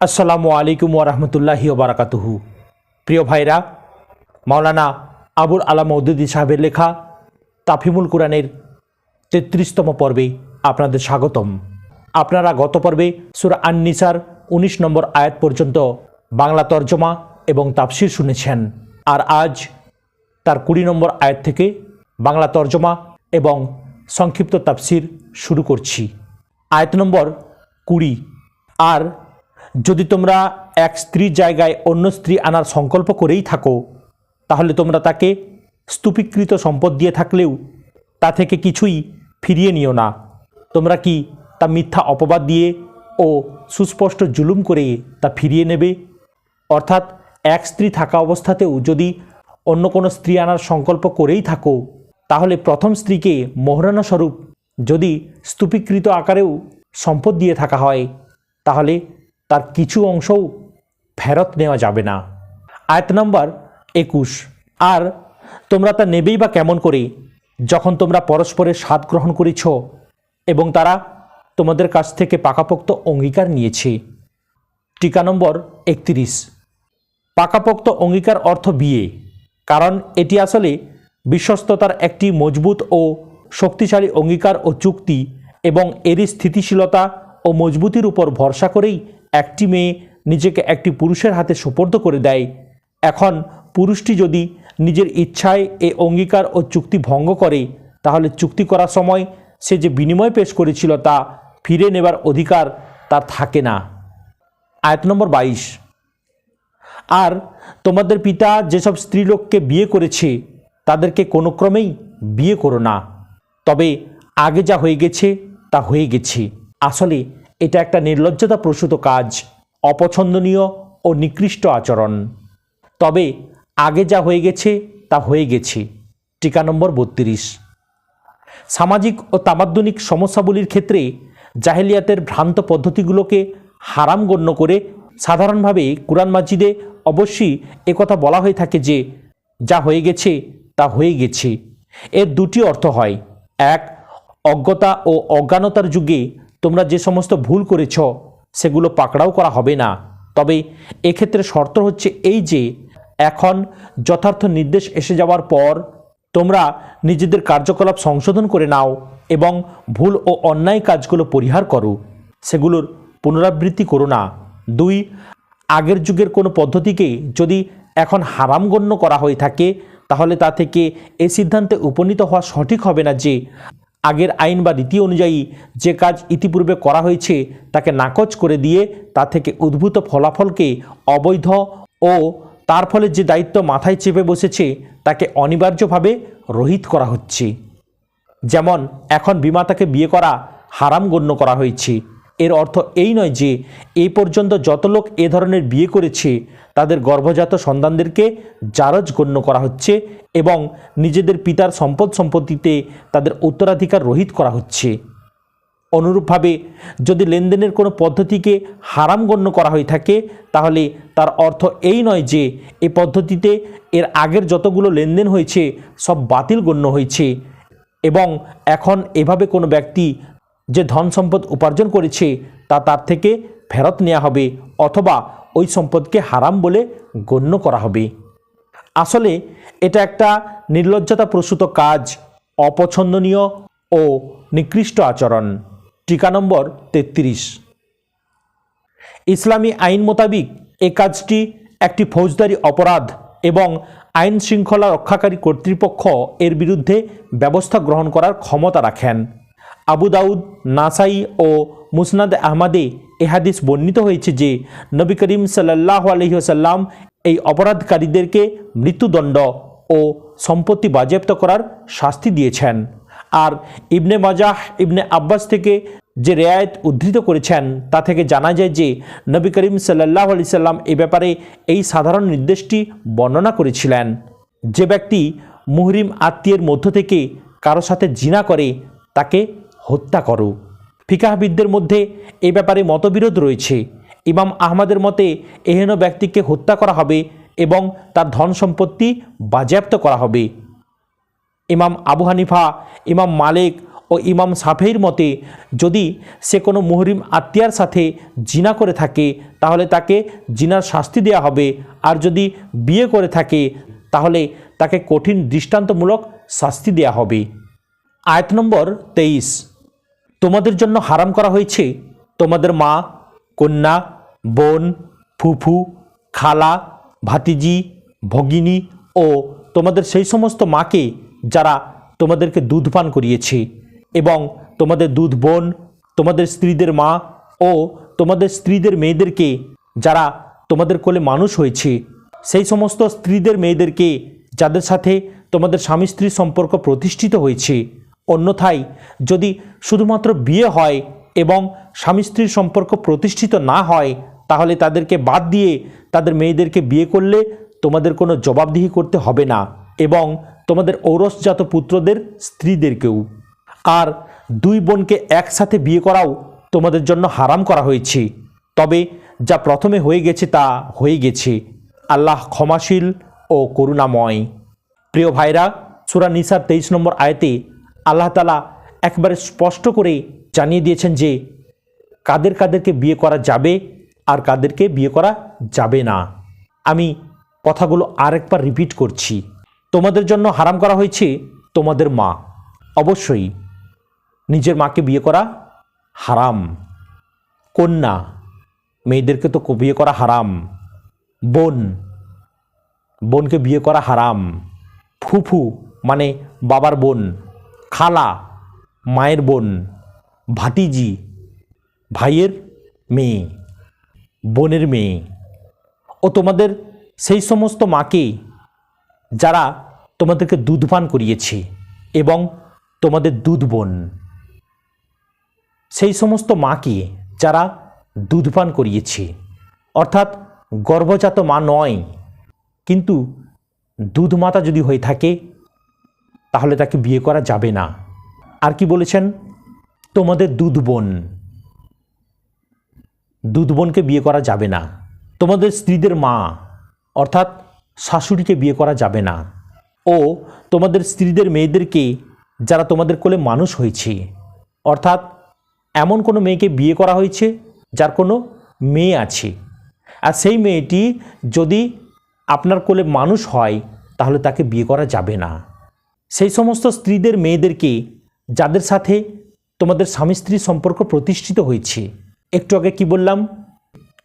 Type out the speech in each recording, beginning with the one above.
আসসালামু আলাইকুম ওরহমতুল্লাহি ওবরাকাতুহু প্রিয় ভাইরা, মাওলানা আবুল আলাম মৌদুদি সাহেবের লেখা তাফিমুল কোরআনের তেত্রিশতম পর্বে আপনাদের স্বাগতম। আপনারা গত পর্বে সুরা আননিসার উনিশ নম্বর আয়াত পর্যন্ত বাংলা তর্জমা এবং তাফসির শুনেছেন। আর আজ তার কুড়ি নম্বর আয়াত থেকে বাংলা তর্জমা এবং সংক্ষিপ্ত তাফসির শুরু করছি। আয়াত নম্বর কুড়ি। আর যদি তোমরা এক স্ত্রীর জায়গায় অন্য স্ত্রী আনার সংকল্প করেই থাকো, তাহলে তোমরা তাকে স্তূপীকৃত সম্পদ দিয়ে থাকলেও তা থেকে কিছুই ফিরিয়ে নিও না। তোমরা কি তা মিথ্যা অপবাদ দিয়ে ও সুস্পষ্ট জুলুম করে তা ফিরিয়ে নেবে? অর্থাৎ এক স্ত্রী থাকা অবস্থাতেও যদি অন্য কোনো স্ত্রী আনার সংকল্প করেই থাকো, তাহলে প্রথম স্ত্রীকে মোহরানা স্বরূপ যদি স্তূপীকৃত আকারেও সম্পদ দিয়ে থাকা হয়, তাহলে তার কিছু অংশও ফেরত নেওয়া যাবে না। আয়াত নম্বর একুশ। আর তোমরা তা নেবেই বা কেমন করে যখন তোমরা পরস্পরের স্বাদ গ্রহণ করেছ এবং তারা তোমাদের কাছ থেকে পাকাপোক্ত অঙ্গীকার নিয়েছে। টিকা নম্বর একত্রিশ। পাকাপোক্ত অঙ্গীকার অর্থ বিয়ে, কারণ এটি আসলে বিশ্বস্ততার একটি মজবুত ও শক্তিশালী অঙ্গীকার ও চুক্তি এবং এরই স্থিতিশীলতা ও মজবুতির উপর ভরসা করেই একটি মেয়ে নিজেকে একটি পুরুষের হাতে সুপর্দ করে দেয়। এখন পুরুষটি যদি নিজের ইচ্ছায় এ অঙ্গীকার ও চুক্তি ভঙ্গ করে, তাহলে চুক্তি করার সময় সে যে বিনিময় পেশ করেছিল তা ফিরে নেবার অধিকার তার থাকে না। আয়াত নম্বর বাইশ। আর তোমাদের পিতা যেসব স্ত্রীলোককে বিয়ে করেছে, তাদেরকে কোনো ক্রমেই বিয়ে করো না। তবে আগে যা হয়ে গেছে, তা হয়ে গেছে। আসলে এটা একটা নির্লজ্জতা প্রসূত কাজ, অপছন্দনীয় ও নিকৃষ্ট আচরণ। তবে আগে যা হয়ে গেছে, তা হয়ে গেছে। টিকা নম্বর বত্রিশ। সামাজিক ও তামাদ্দনিক সমস্যাগুলির ক্ষেত্রে জাহেলিয়াতের ভ্রান্ত পদ্ধতিগুলোকে হারাম গণ্য করে সাধারণভাবে কোরআন মাজিদে অবশ্যই একথা বলা হয়ে থাকে যে, যা হয়ে গেছে, তা হয়ে গেছে। এর দুটি অর্থ হয়। এক, অজ্ঞতা ও অজ্ঞানতার যুগে তোমরা যে সমস্ত ভুল করেছ, সেগুলো পাকড়াও করা হবে না। তবে এক্ষেত্রে শর্ত হচ্ছে এই যে, এখন যথার্থ নির্দেশ এসে যাওয়ার পর তোমরা নিজেদের কার্যকলাপ সংশোধন করে নাও এবং ভুল ও অন্যায় কাজগুলো পরিহার করো। সেগুলোর পুনরাবৃত্তি করো না। দুই, আগের যুগের কোনো পদ্ধতিকে যদি এখন হারাম গণ্য করা হয়ে থাকে, তাহলে তা থেকে এ সিদ্ধান্তে উপনীত হওয়া সঠিক হবে না যে আগের আইন বা রীতি অনুযায়ী যে কাজ ইতিপূর্বে করা হয়েছে, তাকে নাকচ করে দিয়ে তা থেকে উদ্ভূত ফলাফলকে অবৈধ ও তার ফলে যে দায়িত্ব মাথায় চেপে বসেছে, তাকে অনিবার্যভাবে রহিত করা হচ্ছে। যেমন, এখন বিমাতাকে বিয়ে করা হারাম গণ্য করা হয়েছে। এর অর্থ এই নয় যে এই পর্যন্ত যত লোক এ ধরনের বিয়ে করেছে, তাদের গর্ভজাত সন্তানদেরকে জারজ গণ্য করা হচ্ছে এবং নিজেদের পিতার সম্পদ সম্পত্তিতে তাদের উত্তরাধিকার রহিত করা হচ্ছে। অনুরূপভাবে যদি লেনদেনের কোনো পদ্ধতিকে হারাম গণ্য করা হয়ে থাকে, তাহলে তার অর্থ এই নয় যে এ পদ্ধতিতে এর আগের যতগুলো লেনদেন হয়েছে, সব বাতিল গণ্য হয়েছে এবং এখন এভাবে কোনো ব্যক্তি যে ধন সম্পদ উপার্জন করেছে, তা তার থেকে ফেরত নেওয়া হবে অথবা ওই সম্পদকে হারাম বলে গণ্য করা হবে। আসলে এটা একটা নির্লজ্জতা প্রসূত কাজ, অপছন্দনীয় ও নিকৃষ্ট আচরণ। টিকা নম্বর তেত্রিশ। ইসলামী আইন মোতাবিক এ কাজটি একটি ফৌজদারি অপরাধ এবং আইন শৃঙ্খলা রক্ষাকারী কর্তৃপক্ষ এর বিরুদ্ধে ব্যবস্থা গ্রহণ করার ক্ষমতা রাখেন। আবু দাউদ, নাসাই ও মুসনাদ আহমাদে এ হাদিস বর্ণিত হয়েছে যে, নবী করিম সাল্লাহ আলহিহাসাল্লাম এই অপরাধকারীদেরকে মৃত্যুদণ্ড ও সম্পত্তি বাজেয়াপ্ত করার শাস্তি দিয়েছেন। আর ইবনে মাজাহ, ইবনে আব্বাস থেকে যে রেয়ায়ত উদ্ধৃত করেছেন, তা থেকে জানা যায় যে, নবী করিম সাল্লাহ আলি সাল্লাম এ ব্যাপারে এই সাধারণ নির্দেশটি বর্ণনা করেছিলেন। যে ব্যক্তি মুহরিম আত্মীয়ের মধ্য থেকে কারও সাথে জিনা করে, তাকে হত্যা করো। ফিকাহবিদদের মধ্যে এ ব্যাপারে মতবিরোধ রয়েছে। ইমাম আহমদের মতে, এহেন ব্যক্তিকে হত্যা করা হবে এবং তার ধন সম্পত্তি বাজেয়াপ্ত করা হবে। ইমাম আবু হানিফা, ইমাম মালিক ও ইমাম সাফেইর মতে, যদি সে কোনো মুহরিম আত্মীয়ার সাথে জিনা করে থাকে, তাহলে তাকে জিনার শাস্তি দেওয়া হবে। আর যদি বিয়ে করে থাকে, তাহলে তাকে কঠিন দৃষ্টান্তমূলক শাস্তি দেওয়া হবে। আয়াত নম্বর তেইশ। তোমাদের জন্য হারাম করা হয়েছে? তোমাদের মা, কন্যা, বোন, ফুফু, খালা, ভাতিজি, ভগিনী ও তোমাদের সেই সমস্ত মাকে যারা তোমাদেরকে দুধ পান করিয়েছে এবং তোমাদের দুধ বোন, তোমাদের স্ত্রীদের মা ও তোমাদের স্ত্রীদের মেয়েদেরকে যারা তোমাদের কোলে মানুষ হয়েছে, সেই সমস্ত স্ত্রীদের মেয়েদেরকে যাদের সাথে তোমাদের স্বামী স্ত্রীর সম্পর্ক প্রতিষ্ঠিত হয়েছে অন্যথায় যদি শুধুমাত্র বিয়ে হয় এবং স্বামী স্ত্রীর সম্পর্ক প্রতিষ্ঠিত না হয়, তাহলে তাদেরকে বাদ দিয়ে তাদের মেয়েদেরকে বিয়ে করলে তোমাদের কোনো জবাবদিহি করতে হবে না এবং তোমাদের ঔরসজাত পুত্রদের স্ত্রীদেরকেও। আর দুই বোনকে একসাথে বিয়ে করাও তোমাদের জন্য হারাম করা হয়েছে। তবে যা প্রথমে হয়ে গেছে তা হয়ে গেছে। আল্লাহ ক্ষমাশীল ও করুণাময়। প্রিয় ভাইরা, সুরা নিসার তেইশ নম্বর আয়তে আল্লাহ তালা একবারে স্পষ্ট করে জানিয়ে দিয়েছেন যে কাদের কাদেরকে বিয়ে করা যাবে আর কাদেরকে বিয়ে করা যাবে না। আমি কথাগুলো আরেকবার রিপিট করছি। তোমাদের জন্য হারাম করা হয়েছে তোমাদের মা। অবশ্যই নিজের মাকে বিয়ে করা হারাম। কন্যা, মেয়েদেরকে তো বিয়ে করা হারাম। বোন, বোনকে বিয়ে করা হারাম। ফুফু মানে বাবার বোন। খালা, মায়ের বোন, ভাতিজি, ভাইয়ের মেয়ে, বোনের মেয়ে ও তোমাদের সেই সমস্ত মাকে যারা তোমাদেরকে দুধ পান করিয়েছে এবং তোমাদের দুধ বোন। সেই সমস্ত মাকে যারা দুধ পান করিয়েছে। অর্থাৎ গর্ভজাত মা নয়, কিন্তু দুধ মাতা যদি হয়ে থাকে তাহলে তাকে বিয়ে করা যাবে না। আর কি বলেছেন? তোমাদের দুধ বোন। দুধ বোনকে বিয়ে করা যাবে না। তোমাদের স্ত্রীদের মা, অর্থাৎ শাশুড়িকে বিয়ে করা যাবে না। ও তোমাদের স্ত্রীদের মেয়েদেরকে যারা তোমাদের কোলে মানুষ হয়েছে। অর্থাৎ এমন কোনো মেয়েকে বিয়ে করা হয়েছে যার কোনো মেয়ে আছে। আর সেই মেয়েটি যদি আপনার কোলে মানুষ হয়, তাহলে তাকে বিয়ে করা যাবে না। সেই সমস্ত স্ত্রীদের মেয়েদেরকে যাদের সাথে তোমাদের স্বামী স্ত্রীর সম্পর্ক প্রতিষ্ঠিত হয়েছে। একটু আগে কি বললাম?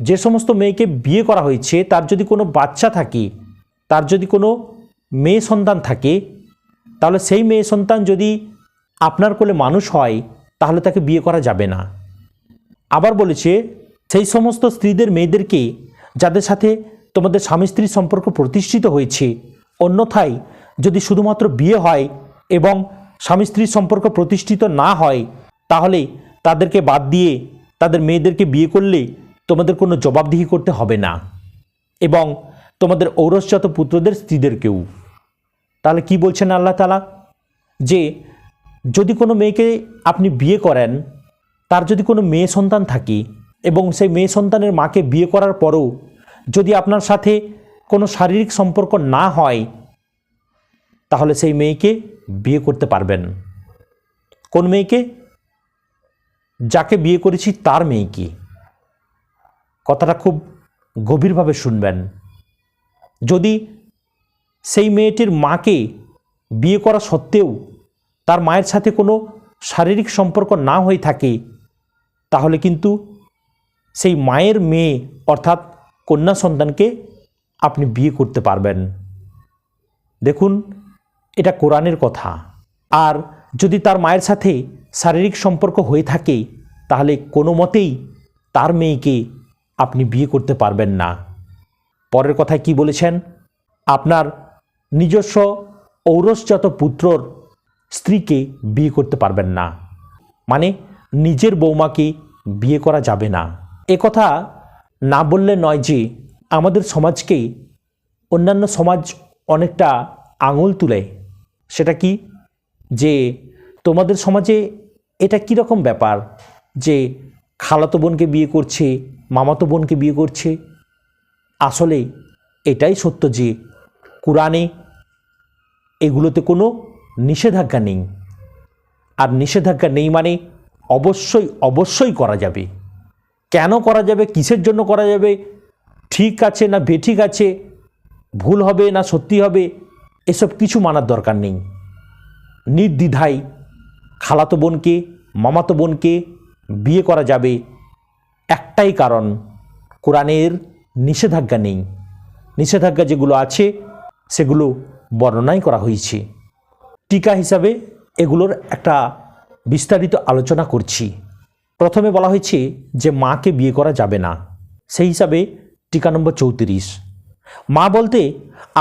যে সমস্ত মেয়েকে বিয়ে করা হয়েছে, তার যদি কোনো বাচ্চা থাকে, তার যদি কোনো মেয়ে সন্তান থাকে, তাহলে সেই মেয়ে সন্তান যদি আপনার কোলে মানুষ হয়, তাহলে তাকে বিয়ে করা যাবে না। আবার বলেছে, সেই সমস্ত স্ত্রীদের মেয়েদেরকে যাদের সাথে তোমাদের স্বামী স্ত্রীর সম্পর্ক প্রতিষ্ঠিত হয়েছে, অন্যথায় যদি শুধুমাত্র বিয়ে হয় এবং স্বামী স্ত্রীর সম্পর্ক প্রতিষ্ঠিত না হয়, তাহলে তাদেরকে বাদ দিয়ে তাদের মেয়েদেরকে বিয়ে করলে তোমাদের কোনো জবাবদিহি করতে হবে না। এবং তোমাদের ঔরসজাত পুত্রদের স্ত্রীদেরকেও। তাহলে কি বলছেন আল্লাহ তালা যে যদি কোনো মেয়েকে আপনি বিয়ে করেন, তার যদি কোনো মেয়ে সন্তান থাকে এবং সেই মেয়ে সন্তানের মাকে বিয়ে করার পরও যদি আপনার সাথে কোনো শারীরিক সম্পর্ক না হয় তাহলে সেই মেয়েকে বিয়ে করতে পারবেন। কোন মেয়েকে? যাকে বিয়ে করেছি তার মেয়েকে। কথাটা খুব গভীরভাবে শুনবেন। যদি সেই মেয়েটির মাকে বিয়ে করা সত্ত্বেও তার মায়ের সাথে কোনো শারীরিক সম্পর্ক না হয়ে থাকে, তাহলে কিন্তু সেই মায়ের মেয়ে অর্থাৎ কন্যা সন্তানকে আপনি বিয়ে করতে পারবেন। দেখুন এটা কোরআনের কথা। আর যদি তার মায়ের সাথে শারীরিক সম্পর্ক হয়ে থাকে, তাহলে কোনো মতেই তার মেয়েকে আপনি বিয়ে করতে পারবেন না। পরের কথায় কি বলেছেন? আপনার নিজস্ব ঔরসজাত পুত্রর স্ত্রীকে বিয়ে করতে পারবেন না। মানে নিজের বৌমাকে বিয়ে করা যাবে না। এ কথা না বললে নয় যে আমাদের সমাজকে অন্যান্য সমাজ অনেকটা আঙুল তুলে সেটা কি? যে তোমাদের সমাজে এটা কীরকম ব্যাপার? যে খালাতো বোনকে বিয়ে করছে, মামাতো বোনকে বিয়ে করছে? আসলে এটাই সত্য যে কোরআনে এগুলোতে কোনো নিষেধাজ্ঞা নেই। আর নিষেধাজ্ঞা নেই মানে অবশ্যই অবশ্যই করা যাবে। কেন করা যাবে? কিসের জন্য করা যাবে? ঠিক আছে না বেঠিক আছে? ভুল হবে না সত্যি হবে? এসব কিছু মানার দরকার নেই। নির্দ্বিধায় খালাতো বোনকে, মামাতো বোনকে বিয়ে করা যাবে। একটাই কারণ, কোরআনের নিষেধাজ্ঞা নেই। নিষেধাজ্ঞা যেগুলো আছে, সেগুলো বর্ণনাই করা হয়েছে। টিকা হিসাবে এগুলোর একটা বিস্তারিত আলোচনা করছি। প্রথমে বলা হয়েছে যে মাকে বিয়ে করা যাবে না। সেই হিসাবে টিকা নম্বর চৌত্রিশ। মা বলতে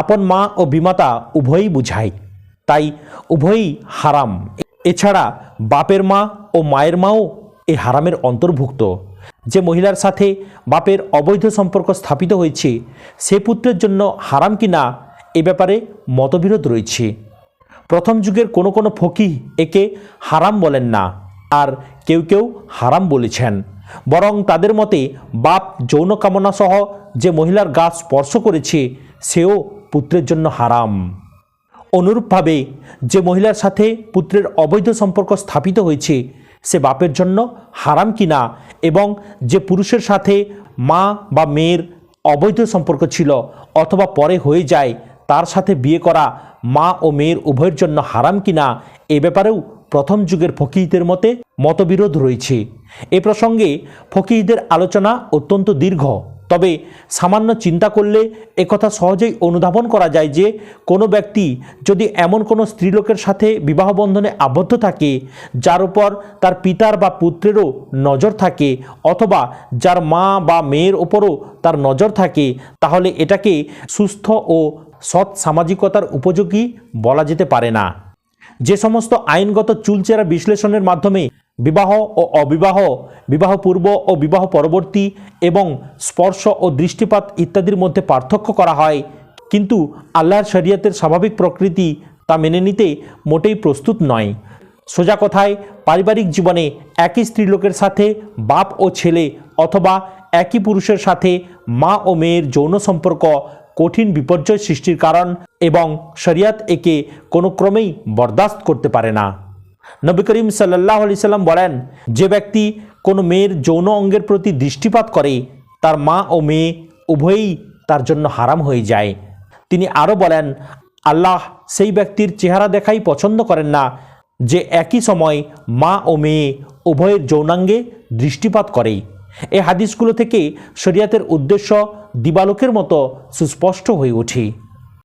আপন মা ও বিমাতা উভয়ই বুঝায়। তাই উভয়ই হারাম। এছাড়া বাপের মা ও মায়ের মাও এই হারামের অন্তর্ভুক্ত। যে মহিলার সাথে বাপের অবৈধ সম্পর্ক স্থাপিত হয়েছে, সে পুত্রের জন্য হারাম কিনা এ ব্যাপারে মতবিরোধ রয়েছে। প্রথম যুগের কোনো কোনো ফকি একে হারাম বলেন না, আর কেউ কেউ হারাম বলেছেন। বরং তাদের মতে বাপ যৌন কামনা সহ যে মহিলার গা স্পর্শ করেছে, সেও পুত্রের জন্য হারাম। অনুরূপভাবে যে মহিলার সাথে পুত্রের অবৈধ সম্পর্ক স্থাপিত হয়েছে, সে বাপের জন্য হারাম কিনা এবং যে পুরুষের সাথে মা বা মেয়ের অবৈধ সম্পর্ক ছিল অথবা পরে হয়ে যায়, তার সাথে বিয়ে করা মা ও মেয়ের উভয়ের জন্য হারাম কিনা, এ ব্যাপারেও প্রথম যুগের ফকিহদের মতে মতবিরোধ রয়েছে। এ প্রসঙ্গে ফকিহদের আলোচনা অত্যন্ত দীর্ঘ। তবে সামান্য চিন্তা করলে একথা সহজেই অনুধাবন করা যায় যে, কোনো ব্যক্তি যদি এমন কোনো স্ত্রীলোকের সাথে বিবাহ বন্ধনে আবদ্ধ থাকে, যার উপর তার পিতার বা পুত্রেরও নজর থাকে অথবা যার মা বা মেয়ের ওপরও তার নজর থাকে, তাহলে এটাকে সুস্থ ও সৎ সামাজিকতার উপযোগী বলা যেতে পারে না। যে সমস্ত আইনগত চুলচেরা বিশ্লেষণের মাধ্যমে বিবাহ ও অবিবাহ, বিবাহ পূর্ব ও বিবাহ পরবর্তী এবং স্পর্শ ও দৃষ্টিপাত ইত্যাদির মধ্যে পার্থক্য করা হয়। কিন্তু আল্লাহর শরিয়তের স্বাভাবিক প্রকৃতি তা মেনে নিতে মোটেই প্রস্তুত নয়। সোজা কথায়, পারিবারিক জীবনে একই স্ত্রীলোকের সাথে বাপ ও ছেলে অথবা একই পুরুষের সাথে মা ও মেয়ের যৌন সম্পর্ক কঠিন বিপর্যয় সৃষ্টির কারণ এবং শরিয়াত একে কোনো ক্রমেই বরদাস্ত করতে পারে না। নবী করিম সাল্লাহ আলি সাল্লাম বলেন, যে ব্যক্তি কোনো মেয়ের যৌন অঙ্গের প্রতি দৃষ্টিপাত করে, তার মা ও মেয়ে উভয়ই তার জন্য হারাম হয়ে যায়। তিনি আরও বলেন, আল্লাহ সেই ব্যক্তির চেহারা দেখাই পছন্দ করেন না, যে একই সময় মা ও মেয়ে উভয়ের যৌনাঙ্গে দৃষ্টিপাত করে। এই হাদিসগুলো থেকে শরিয়াতের উদ্দেশ্য দিবালোকের মতো সুস্পষ্ট হয়ে ওঠে